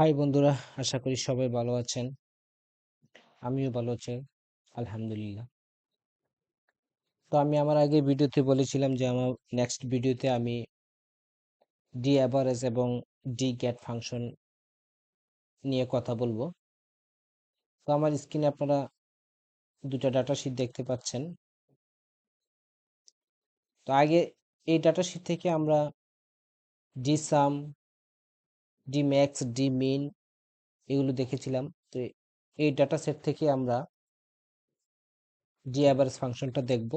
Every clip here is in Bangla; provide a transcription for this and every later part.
হাই বন্ধুরা। আশা করি সবাই ভালো আছেন। আমিও ভালো আছি, আলহামদুলিল্লাহ। তো আমি আমার আগে ভিডিওতে বলেছিলাম যে আমার নেক্সট ভিডিওতে আমি ডি অ্যাভারেজ এবং ডি গ্যাট ফাংশন নিয়ে কথা বলব। তো আমার স্ক্রিনে আপনারা দুটা ডাটা শিট দেখতে পাচ্ছেন। তো আগে এই ডাটা শিট থেকে আমরা D sum D max D min এগুলো দেখেছিলাম। তো এই ডাটা সেট থেকে আমরা ডি অ্যাভারেজ ফাংশনটা দেখব।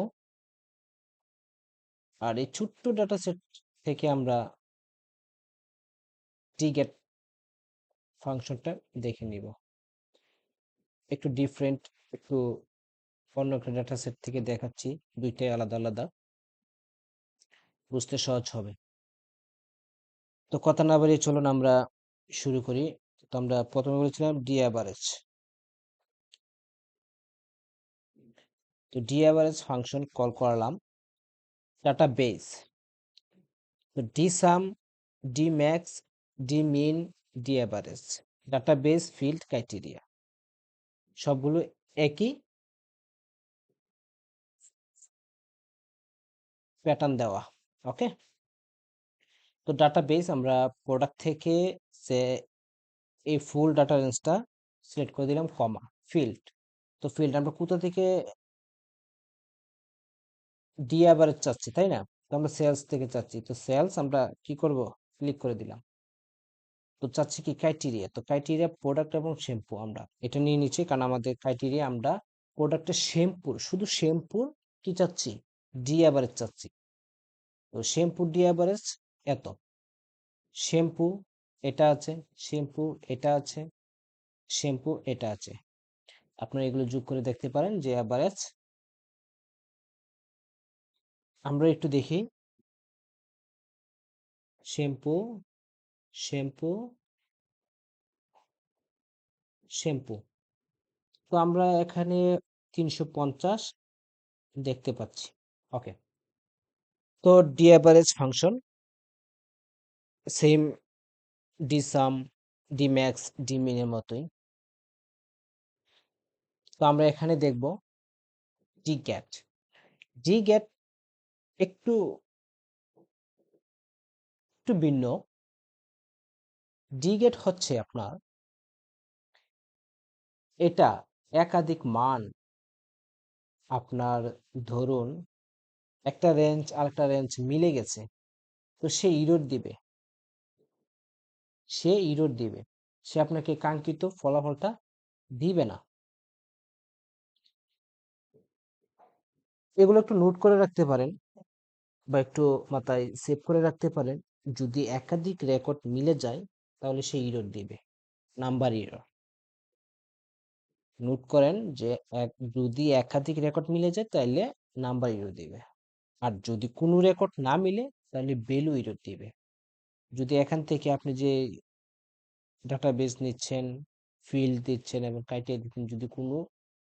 আর এই ছোট্ট ডাটা সেট থেকে আমরা ডি গেট ফাংশনটা দেখে নিব। একটু ডিফারেন্ট একটু অন্য একটা ডাটা সেট থেকে দেখাচ্ছি। দুইটাই আলাদা আলাদা। বুঝতে সহজ হবে। তো কথা না বাড়িয়ে চলুন আমরা শুরু করি। তো আমরা প্রথমে বলেছিলাম ডি অ্যাভারেজ। তো ডি অ্যাভারেজ ফাংশন কল করলাম। Database. তো D sum, D max, D min, D average. Database, field, criteria. সবগুলো একই প্যাটার্ন দেওয়া। ওকে? তো ডাটা বেস আমরা প্রোডাক্ট থেকে সে, এই ফুল ডাটা রেঞ্জটা সিলেক্ট করে দিলাম কমা ফিল্ড তো ফিল্ড আমরা কোথা থেকে ডি অ্যাভারেজ চাচ্ছি, তাই না? তো আমরা সেলস থেকে চাচ্ছি। তো সেলস আমরা কি করব? ক্লিক করে দিলাম। তো চাচ্ছি কি ক্রাইটেরিয়া তো ক্রাইটেরিয়া প্রোডাক্ট এবং শ্যাম্পু আমরা। এটা নিয়ে নিচ্ছি কারণ আমাদের ক্রাইটেরিয়া আমরা প্রোডাক্টের শ্যাম্পুর শুধু শ্যাম্পুর কি চাচ্ছি? ডি অ্যাভারেজ চাচ্ছি। তো শ্যাম্পুর ডি অ্যাভারেজ এত। শ্যাম্পু এটা আছে, শ্যাম্পু এটা আছে, শ্যাম্পু এটা আছে। আপনারা এগুলো যোগ করে দেখতে পারেন যে অ্যাভারেজ আমরা একটু দেখি। Shampoo shampoo shampoo. তো আমরা এখানে তিনশো পঞ্চাশ দেখতে পাচ্ছি। ওকে। তো D average function same D sum, D max, D মিনের মতোই। তো আমরা এখানে দেখব ডি গ্যাট। ডি গ্যাট একটু একটু ভিন্ন। ডি গেট হচ্ছে আপনার এটা একাধিক মান, আপনার ধরুন একটা রেঞ্জ আর একটা রেঞ্জ মিলে গেছে, তো সে ইরোড দিবে। সে ইরোড দিবে। সে আপনাকে কাঙ্ক্ষিত ফলাফলটা দিবে না। এগুলো একটু নোট করে রাখতে পারেন বা একটু মাথায় সেভ করে রাখতে পারেন। যদি একাধিক রেকর্ড মিলে যায়, তাহলে সে ইরোর দিবে। নাম্বার ইরোর নোট করেন যে যদি একাধিক রেকর্ড মিলে যায় তাহলে নাম্বার ইরোর দিবে। আর যদি কোনো রেকর্ড না মিলে তাহলে ভ্যালু ইরোর দিবে। যদি এখান থেকে আপনি যে ডাটাবেস নিচ্ছেন ফিল্ড দিচ্ছেন এবং ক্রাইটেরিয়া দিচ্ছেন, যদি কোনো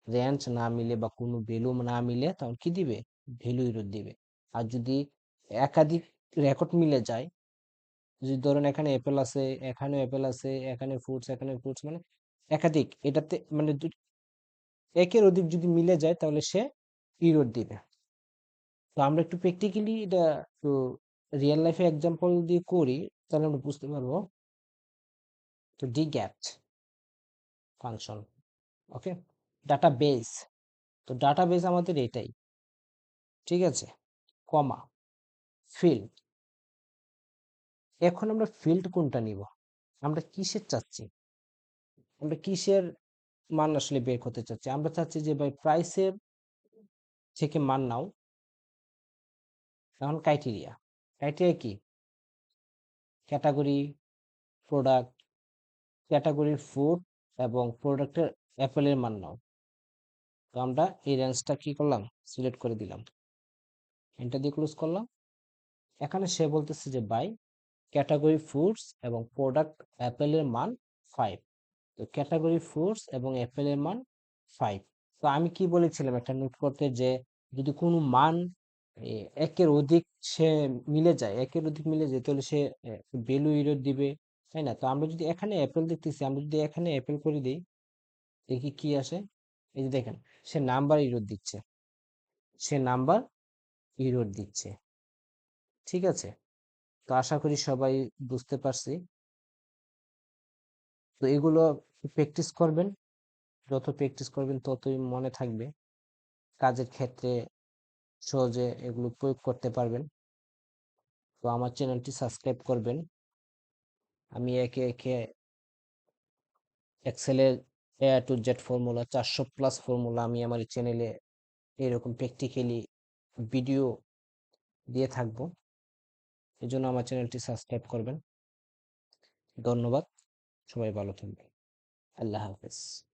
রেঞ্জ না মিলে বা কোনো ভ্যালু না মিলে তখন কি দিবে? ভ্যালু ইরোড দিবে। আর যদি একাধিক রেকর্ড মিলে যায়, যদি ধরুন এখানে অ্যাপেল আছে এখানে অ্যাপেল আছে, এখানে ফ্রুটস এখানে ফ্রুটস মানে একাধিক, এটাতে মানে একের অধিক যদি মিলে যায়, তাহলে সে ইরোড দিবে। তো আমরা একটু প্র্যাকটিক্যালি এটা রিয়েল লাইফে এক্সাম্পল দিয়ে করি, তাহলে আমরা বুঝতে পারব। তো D get function okay database তো ডাটা বেস আমাদের এটাই, ঠিক আছে? কমা ফিল্ড এখন আমরা ফিল্ড কোনটা নিব? আমরা কিসের চাচ্ছি? আমরা কিসের মান আসলে বের করতে চাচ্ছি? আমরা চাচ্ছি যে ভাই প্রাইসের থেকে মান নাও এখন ক্রাইটেরিয়া ক্রাইটেরিয়া কি। ক্যাটাগরি প্রোডাক্ট ক্যাটাগরি ফুড এবং প্রোডাক্টের অ্যাপেলের মান নাও। তো আমরা এই রেঞ্জটা কি করলাম? সিলেক্ট করে দিলাম। এটা দিয়ে ক্লোজ করলাম। এখানে সে বলতেছে যে বাই ক্যাটাগরি ফুডস এবং প্রোডাক্ট অ্যাপেলের মান ফাইভ তো ক্যাটাগরি ফুডস এবং অ্যাপেলের মান ফাইভ তো আমি কি বলেছিলাম একটা নোট করতে যে, যদি কোনো মান একের অধিক সে মিলে যায়, একের অধিক মিলে যায়, তাহলে সে ভ্যালু ইরোড দিবে, তাই না? তো আমরা যদি এখানে অ্যাপেল দেখতেছি, আমরা যদি এখানে অ্যাপেল করে দিই, দেখি কি আসে? এই যে দেখেন, সে নাম্বার ইরোর দিচ্ছে, সে নাম্বার ইরোর দিচ্ছে, ঠিক আছে? তো আশা করি সবাই বুঝতে পারছি। তো এগুলো প্র্যাকটিস করবেন, যত প্র্যাকটিস করবেন ততই মনে থাকবে, কাজের ক্ষেত্রে সহজে এগুলো প্রয়োগ করতে পারবেন। তো আমার চ্যানেলটি সাবস্ক্রাইব করবেন। আমি একে একে এক্সেলের এ টু জেড ফর্মুলা চারশো প্লাস ফর্মুলা আমি আমার চ্যানেলে এরকম প্র্যাকটিক্যালি ভিডিও দিয়ে থাকব। এই জন্য আমার চ্যানেলটি সাবস্ক্রাইব করবেন। ধন্যবাদ। সবাই ভালো থাকবেন। আল্লাহ হাফেজ।